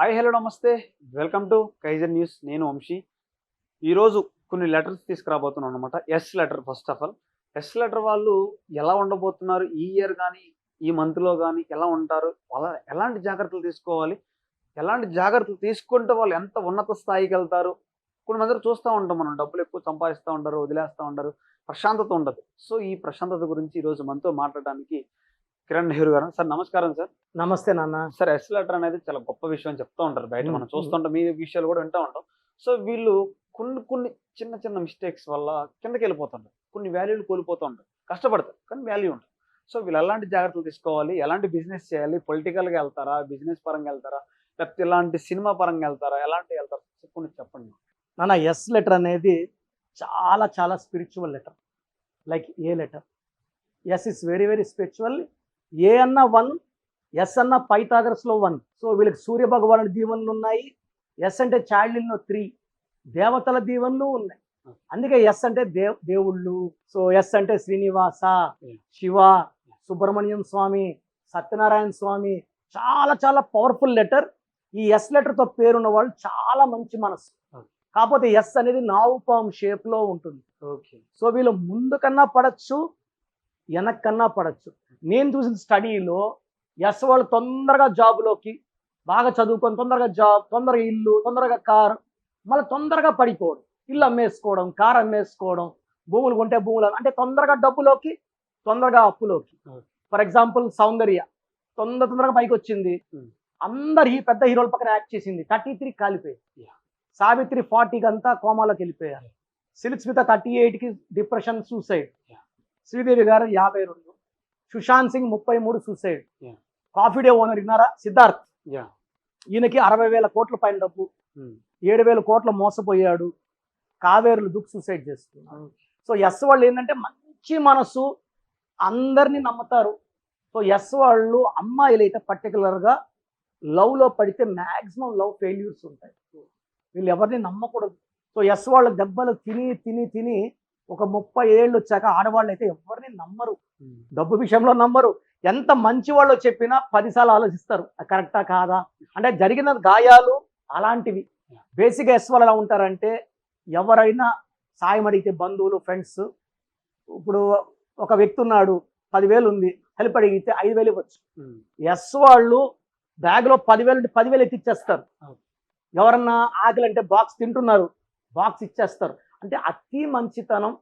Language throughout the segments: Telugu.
Hi hello namaste. Welcome to Kaizer news. నేను వంశీ. ఈరోజు కొన్ని లెటర్స్ తీసుకురాబోతున్నాను అనమాట S letter first of all. S letter వాళ్ళు ఎలా ఉండబోతున్నారు? ఈ ఇయర్ కానీ ఈ మంత్లో కానీ ఎలా ఉంటారు? వాళ్ళ ఎలాంటి జాగ్రత్తలు తీసుకోవాలి? ఎలాంటి జాగ్రత్తలు తీసుకుంటే వాళ్ళు ఎంత ఉన్నత స్థాయికి వెళ్తారు? కొన్ని మంది చూస్తూ ఉంటాం మనం. డబ్బులు ఎక్కువ సంపాదిస్తూ ఉంటారు వదిలేస్తూ ఉంటారు ప్రశాంతత ఉండదు. సో ఈ ప్రశాంతత గురించి ఈరోజు మనతో మాట్లాడడానికి కిరణ్ నెహ్రూ గారు. సార్ నమస్కారం సార్. నమస్తే నాన్న. సార్ ఎస్ లెటర్ అనేది చాలా గొప్ప విషయం అని చెప్తూ ఉంటారు. బయట మనం. చూస్తుంటాం మీ విషయాలు కూడా వింటూ ఉంటాం. సో వీళ్ళు కొన్ని కొన్ని చిన్న చిన్న మిస్టేక్స్ వల్ల కిందకి వెళ్ళిపోతుంటారు. కొన్ని వాల్యూలు కోల్పోతూ ఉంటారు. కష్టపడతారు కానీ వాల్యూ ఉంటుంది సో వీళ్ళు ఎలాంటి జాగ్రత్తలు తీసుకోవాలి? ఎలాంటి బిజినెస్ చేయాలి? పొలిటికల్గా వెళ్తారా? బిజినెస్ పరంగా వెళ్తారా? లేకపోతే ఇలాంటి సినిమా పరంగా వెళ్తారా? ఎలాంటి వెళ్తారు? కొన్ని చెప్పండి. నాన్న ఎస్ లెటర్ అనేది చాలా చాలా spiritual letter like a letter S is very very spiritual a అన్న వన్ ఎస్ అన్న పైథాగరస్లో వన్ సో వీళ్ళకి సూర్య భగవానుడి దీవెనలు ఉన్నాయి. ఎస్ అంటే చాళ్ళిల్లో త్రీ దేవతల దీవెనలు ఉన్నాయి. అందుకే ఎస్ అంటే దేవ్ దేవుళ్ళు. సో ఎస్ అంటే శ్రీనివాస Yeah. శివ సుబ్రహ్మణ్యం స్వామి సత్యనారాయణ స్వామి. చాలా చాలా పవర్ఫుల్ లెటర్ ఈ ఎస్ లెటర్తో పేరున్న వాళ్ళు చాలా మంచి మనసు. Okay. కాకపోతే ఎస్ అనేది నావుపాం షేప్లో ఉంటుంది. ఓకే సో వీళ్ళు ముందు కన్నా పడచ్చు. వెనక్కన్నా పడచ్చు నేను చూసిన స్టడీలో ఎస్ వాళ్ళు తొందరగా జాబ్లోకి బాగా చదువుకొని తొందరగా జాబ్ తొందరగా ఇల్లు తొందరగా కార్ మళ్ళీ తొందరగా పడిపోవడం ఇల్లు అమ్మేసుకోవడం కార్ అమ్మేసుకోవడం భూములు కొంటే భూములు అంటే తొందరగా డబ్బులోకి తొందరగా అప్పులోకి. ఫర్ ఎగ్జాంపుల్ సౌందర్య తొందర తొందరగా పైకి వచ్చింది. అందరు ఈ పెద్ద హీరోల పక్కన యాక్ట్ చేసింది థర్టీ త్రీ Yeah. సావిత్రి ఫార్టీకి అంతా కోమాలోకి వెళ్ళిపోయారు సిల్క్ స్మిత థర్టీ ఎయిట్కి డిప్రెషన్ సూసైడ్. శ్రీదేవి గారు యాభై రెండు. సుశాంత్ సింగ్ ముప్పై మూడు సూసైడ్. కాఫీ డే ఓనర్ విన్నారా? సిద్ధార్థ్. ఈయనకి అరవై వేల కోట్ల పైన డబ్బు. ఏడు వేల కోట్ల మోసపోయాడు. కావేరులు దుఃఖ సూసైడ్ చేస్తున్నారు. సో ఎస్ వాళ్ళు ఏంటంటే మంచి మనసు. అందరినీ నమ్ముతారు. సో ఎస్ వాళ్ళు అమ్మాయిలు అయితే పర్టికులర్గా లవ్లో పడితే మ్యాక్సిమం లవ్ ఫెయిల్యూర్స్ ఉంటాయి. వీళ్ళు ఎవరిని నమ్మకూడదు. సో ఎస్ వాళ్ళ దెబ్బలు తిని తిని తిని ఒక ముప్పై ఏళ్ళు వచ్చాక ఆడవాళ్ళు అయితే ఎవరిని నమ్మరు. డబ్బు విషయంలో నమ్మరు. ఎంత మంచి వాళ్ళు చెప్పినా పదిసార్లు ఆలోచిస్తారు. కరెక్టా కాదా? అంటే జరిగిన గాయాలు అలాంటివి. బేసిక్గా ఎస్ వాళ్ళు ఎలా ఉంటారంటే ఎవరైనా సాయం అడిగితే బంధువులు ఫ్రెండ్స్ ఇప్పుడు ఒక వ్యక్తి ఉన్నాడు పదివేలు ఉంది హెల్ప్ అడిగితే ఐదు వేలు ఇవ్వచ్చు. ఎస్ వాళ్ళు బ్యాగ్లో పదివేలు పదివేలు ఎత్తిచ్చేస్తారు. ఎవరన్నా ఆకలి అంటే బాక్స్ తింటున్నారు బాక్స్ ఇచ్చేస్తారు. అంటే అతి మంచితనం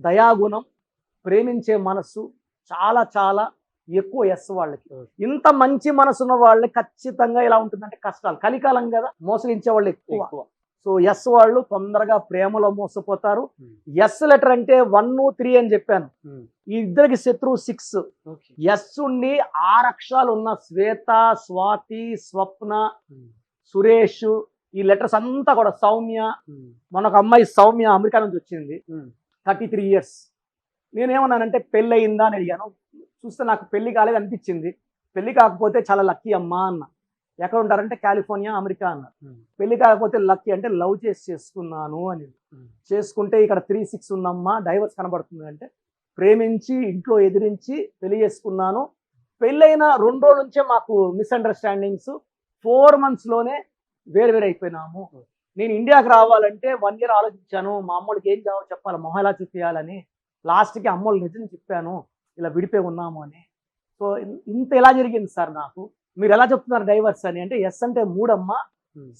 దయాగుణం ప్రేమించే మనస్సు చాలా చాలా ఎక్కువ ఎస్ వాళ్ళకి. Okay. ఇంత మంచి మనసున్న వాళ్ళకి ఖచ్చితంగా ఇలా ఉంటుందంటే కష్టాలు. కలికాలం కదా మోసగించే వాళ్ళు ఎక్కువ. సో ఎస్ వాళ్ళు తొందరగా ప్రేమలో మోసపోతారు. Hmm. ఎస్ లెటర్ అంటే వన్ త్రీ అని చెప్పాను. ఈ ఇద్దరికి శత్రువు సిక్స్ ఎస్ ఉండి ఆరు అక్షరాలు ఉన్న శ్వేత స్వాతి స్వప్న సురేష్ ఈ లెటర్స్ అంతా కూడా సౌమ్య మన ఒక అమ్మాయి సౌమ్య అమెరికా నుంచి వచ్చింది. Thirty three years. నేనేమన్నానంటే పెళ్ళి అయిందా అని అడిగాను. చూస్తే నాకు పెళ్ళి కాలేదు అనిపించింది. పెళ్ళి కాకపోతే చాలా లక్కీ అమ్మా అన్న. ఎక్కడ ఉంటారంటే కాలిఫోర్నియా అమెరికా అన్న. పెళ్ళి కాకపోతే లక్కీ అంటే లవ్ చేసి చేసుకున్నాను అని. చేసుకుంటే ఇక్కడ త్రీ సిక్స్ ఉందమ్మా డైవర్స్ కనబడుతుంది అంటే ప్రేమించి ఇంట్లో ఎదిరించి పెళ్ళి చేసుకున్నాను. పెళ్ళైన రెండు రోజుల నుంచే మాకు మిస్అండర్స్టాండింగ్స్ ఫోర్ మంత్స్లోనే వేరు వేరు అయిపోయినాము నేను ఇండియాకి రావాలంటే వన్ ఇయర్ ఆలోచించాను. మా అమ్మోళ్ళకి ఏం కావాలో చెప్పాలి? మొహం ఎలా చూపించాలని లాస్ట్కి అమ్మోళ్ళు నిజం చెప్పాను. ఇలా విడిపోయి ఉన్నాము అని. సో ఇంత ఎలా జరిగింది సార్ నాకు? మీరు ఎలా చెప్తున్నారు డైవర్స్ అని? అంటే ఎస్ అంటే మూడమ్మ.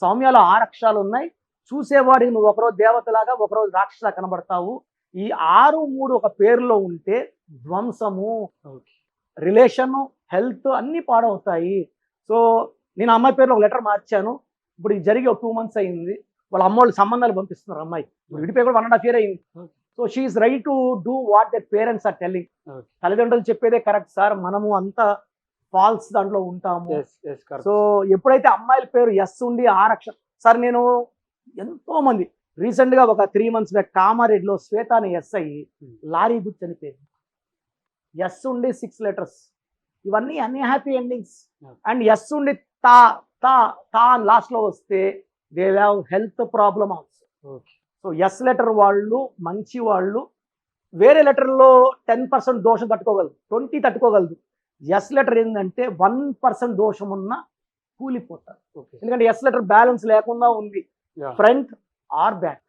సౌమ్యాలో ఆరు అక్షరాలు ఉన్నాయి. చూసేవాడికి నువ్వు ఒకరోజు దేవతలాగా ఒకరోజు రాక్షసలా కనబడతావు. ఈ ఆరు మూడు ఒక పేరులో ఉంటే ధ్వంసము రిలేషన్ హెల్త్ అన్నీ పాడవుతాయి. సో నేను అమ్మాయి పేరులో ఒక లెటర్ మార్చాను. ఇప్పుడు ఇది జరిగి ఒక టూ మంత్స్ అయింది. వాళ్ళ అమ్మోళ్ళు సంబంధాలు పంపిస్తున్నారు అమ్మాయి. ఇప్పుడు విడిపోయి కూడా వన్ అండ్ హాఫ్ ఇయర్ అయింది. So she is ready to do what the parents are telling. తల్లిదండ్రులు చెప్పేదే కరెక్ట్ సార్ మనము అంతా ఫాల్స్ దాంట్లో ఉంటాము. సో ఎప్పుడైతే అమ్మాయిల పేరు ఎస్ ఉండి ఆరక్ష సార్ నేను ఎంతో మంది రీసెంట్గా ఒక త్రీ మంత్స్ బ్యాక్ కామారెడ్డిలో శ్వేత అనే ఎస్ అయ్యి Hmm. లారీ గుర్తు చనిపోయింది ఎస్ ఉండి సిక్స్ లెటర్స్ ఇవన్నీ అన్ని హ్యాపీ ఎండింగ్స్. అండ్ ఎస్ ఉండి తా తా తా అని లాస్ట్లో వస్తే they have health problem also so S letter వాళ్ళు మంచి వాళ్ళు వేరే లెటర్లో టెన్ పర్సెంట్ దోషం తట్టుకోగలదు ట్వంటీ తట్టుకోగలదు ఎస్ లెటర్ ఏంటంటే వన్ పర్సెంట్ దోషం ఉన్న కూలిపోతారు. ఎందుకంటే ఎస్ లెటర్ బ్యాలెన్స్ లేకుండా ఉంది. Front or back.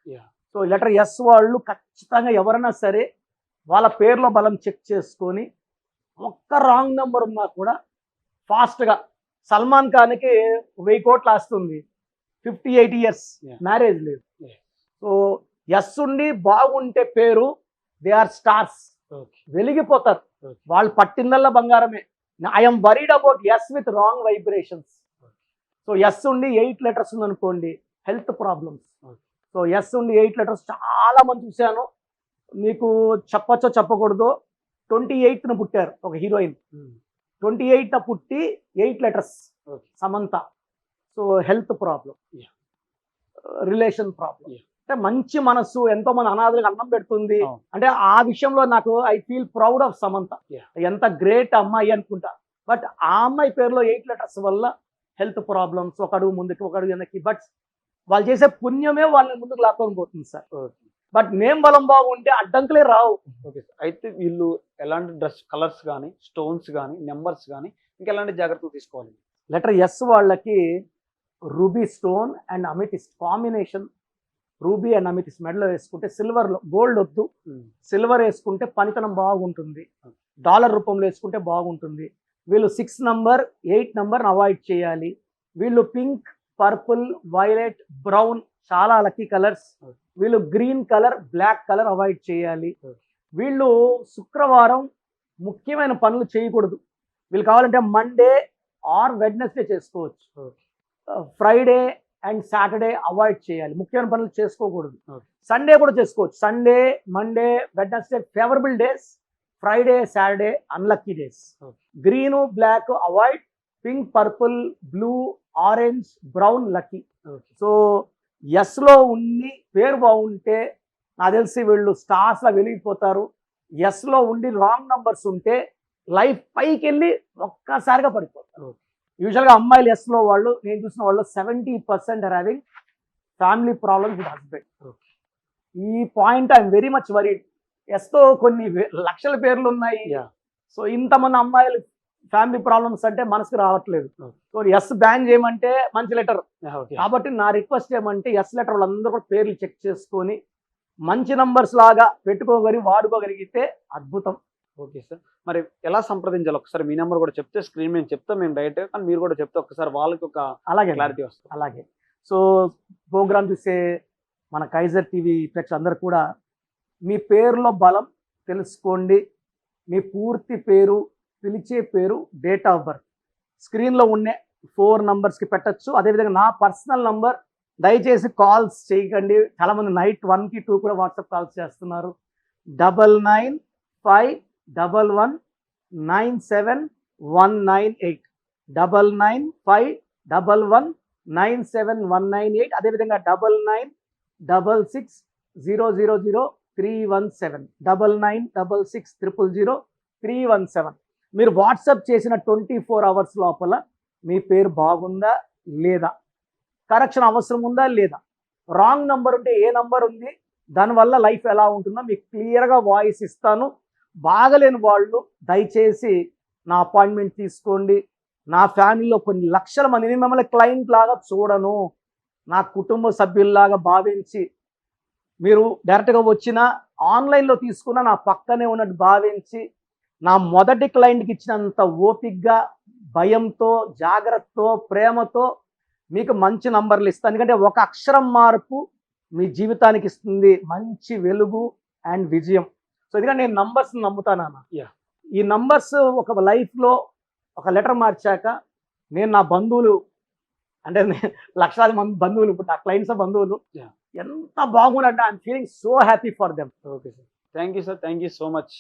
So letter S వాళ్ళు ఖచ్చితంగా ఎవరైనా సరే వాళ్ళ పేర్లో బలం చెక్ చేసుకొని ఒక్క రాంగ్ నెంబర్ ఉన్నా కూడా ఫాస్ట్గా సల్మాన్ ఖాన్కి వెయ్యి కోట్లు వస్తుంది ఫిఫ్టీ ఎయిట్ ఇయర్స్. మ్యారేజ్ లేదు. సో ఎస్ ఉండి బాగుంటే పేరు దే ఆర్ స్టార్స్. వెలిగిపోతారు. వాళ్ళు పట్టిందల్లా బంగారమే. I'm worried about S with wrong vibrations so S ఉండి ఎయిట్ లెటర్స్ ఉందనుకోండి హెల్త్ ప్రాబ్లమ్స్. సో ఎస్ ఉండి ఎయిట్ లెటర్స్ చాలా మంది చూశాను. మీకు చెప్పచ్చో చెప్పకూడదో ట్వంటీ ఎయిత్న పుట్టారు ఒక హీరోయిన్. ట్వంటీ ఎయిట్ పుట్టి eight letters. Samantha. So health problem. Relation problem. అంటే మంచి మనస్సు ఎంతో మంది అనాథలకు అన్నం పెడుతుంది. అంటే ఆ విషయంలో నాకు I feel proud of Samantha. ఎంత గ్రేట్ అమ్మాయి అనుకుంటా. బట్ ఆ అమ్మాయి పేరులో ఎయిట్ లెటర్స్ వల్ల హెల్త్ ప్రాబ్లమ్స్ ఒక అడుగు ముందుకి ఒక అడుగు వెనక్కి. బట్ వాళ్ళు చేసే పుణ్యమే వాళ్ళని ముందుకు లాక్కొని పోతుంది సార్. బట్ నేమ్ బలం బాగుంటే అడ్డంకులే రావు. Okay sir. అయితే వీళ్ళు ఎలాంటి డ్రెస్ కలర్స్ కానీ స్టోన్స్ కానీ నెంబర్స్ కానీ ఇంకా ఎలాంటి జాగ్రత్తలు తీసుకోవాలి? లెటర్ ఎస్ వాళ్ళకి ruby stone and amethyst combination ruby and amethyst మెడలో వేసుకుంటే సిల్వర్లో గోల్డ్ వద్దు. సిల్వర్ వేసుకుంటే పనితనం బాగుంటుంది. డాలర్ రూపంలో వేసుకుంటే బాగుంటుంది. వీళ్ళు సిక్స్ నంబర్ ఎయిట్ నంబర్ని అవాయిడ్ చేయాలి. వీళ్ళు పింక్ పర్పుల్ వైలెట్ బ్రౌన్ చాలా లక్కీ కలర్స్. వీళ్ళు green colour black colour avoid చేయాలి. వీళ్ళు శుక్రవారం ముఖ్యమైన పనులు చేయకూడదు. వీళ్ళు కావాలంటే మండే ఆర్ వెడ్నెస్డే చేసుకోవచ్చు. ఫ్రైడే అండ్ సాటర్డే అవాయిడ్ చేయాలి. ముఖ్యమైన పనులు చేసుకోకూడదు. సండే కూడా చేసుకోవచ్చు. Sunday Monday Wednesday favourable days Friday Saturday unlucky days. Green black avoid pink purple blue orange brown lucky. So ఎస్లో ఉండి పేరు బాగుంటే నాకు తెలిసి వీళ్ళు స్టార్స్లా వెలిగిపోతారు ఎస్లో ఉండి రాంగ్ నంబర్స్ ఉంటే లైఫ్ పైకి వెళ్ళి ఒక్కసారిగా పడిపోతారు. యూజువల్గా అమ్మాయిలు ఎస్లో వాళ్ళు నేను చూసిన వాళ్ళు seventy percent are having family problems with husband. ఈ point I'm very much worried ఎస్తో కొన్ని లక్షల పేర్లు ఉన్నాయి. సో ఇంతమంది అమ్మాయిలు ఫ్యామిలీ ప్రాబ్లమ్స్ అంటే మనసుకు రావట్లేదు. సో ఎస్ బ్యాన్ చేయమంటే మంచి లెటర్. ఓకే. కాబట్టి నా రిక్వెస్ట్ ఏమంటే ఎస్ లెటర్ వాళ్ళందరూ కూడా పేర్లు చెక్ చేసుకొని మంచి నంబర్స్ లాగా పెట్టుకోగలి వాడుకోగలిగితే అద్భుతం. Okay sir. మరి ఎలా సంప్రదించాలి? ఒకసారి మీ నెంబర్ కూడా చెప్తే స్క్రీన్ మేము చెప్తాం మేము డైరెక్ట్ కానీ మీరు కూడా చెప్తే ఒకసారి వాళ్ళకి ఒక అలాగే క్లారిటీ వస్తుంది. అలాగే. సో ప్రోగ్రామ్ చూసే మన కైజర్ టీవీ ప్రేక్షకులు అందరూ కూడా మీ పేరులో బలం తెలుసుకోండి. మీ పూర్తి పేరు పిలిచే పేరు డేట్ ఆఫ్ బర్త్ స్క్రీన్లో ఉండే ఫోర్ నంబర్స్కి పెట్టచ్చు. అదేవిధంగా నా పర్సనల్ నంబర్ దయచేసి కాల్స్ చేయకండి. చాలామంది నైట్ వన్కి టూ కూడా వాట్సాప్ కాల్స్ చేస్తున్నారు. Double nine five double one nine seven one nine eight double nine five double one nine seven one nine eight అదేవిధంగా double nine double six zero zero zero three one seven double nine double six triple zero three one seven మీరు వాట్సాప్ చేసిన ట్వంటీ ఫోర్ అవర్స్ లోపల మీ పేరు బాగుందా లేదా? కరెక్షన్ అవసరం ఉందా లేదా? రాంగ్ నంబర్ ఉంటే ఏ నంబర్ ఉంది? దానివల్ల లైఫ్ ఎలా ఉంటుందో మీకు క్లియర్గా వాయిస్ ఇస్తాను. బాగలేని వాళ్ళు దయచేసి నా అపాయింట్మెంట్ తీసుకోండి. నా ఫ్యామిలీలో కొన్ని లక్షల మందిని మిమ్మల్ని క్లయింట్ లాగా చూడను. నా కుటుంబ సభ్యుల్లాగా భావించి మీరు డైరెక్ట్గా వచ్చిన ఆన్లైన్లో తీసుకున్న నా పక్కనే ఉన్నట్టు భావించి నా మొదటి క్లయింట్కి ఇచ్చినంత ఓపిక్గా భయంతో జాగ్రత్తతో ప్రేమతో మీకు మంచి నంబర్లు ఇస్తాను ఎందుకంటే ఒక అక్షరం మార్పు మీ జీవితానికి ఇస్తుంది. మంచి వెలుగు అండ్ విజయం. సో ఎందుకంటే నేను నంబర్స్ నమ్ముతాను. ఈ నంబర్స్ ఒక లైఫ్లో ఒక లెటర్ మార్చాక నేను నా బంధువులు అంటే లక్షలాది మంది బంధువులు ఇప్పుడు నా క్లయింట్స్ బంధువులు. ఎంత బాగుందంటే I'm feeling so happy for them okay sir thank you sir thank you so much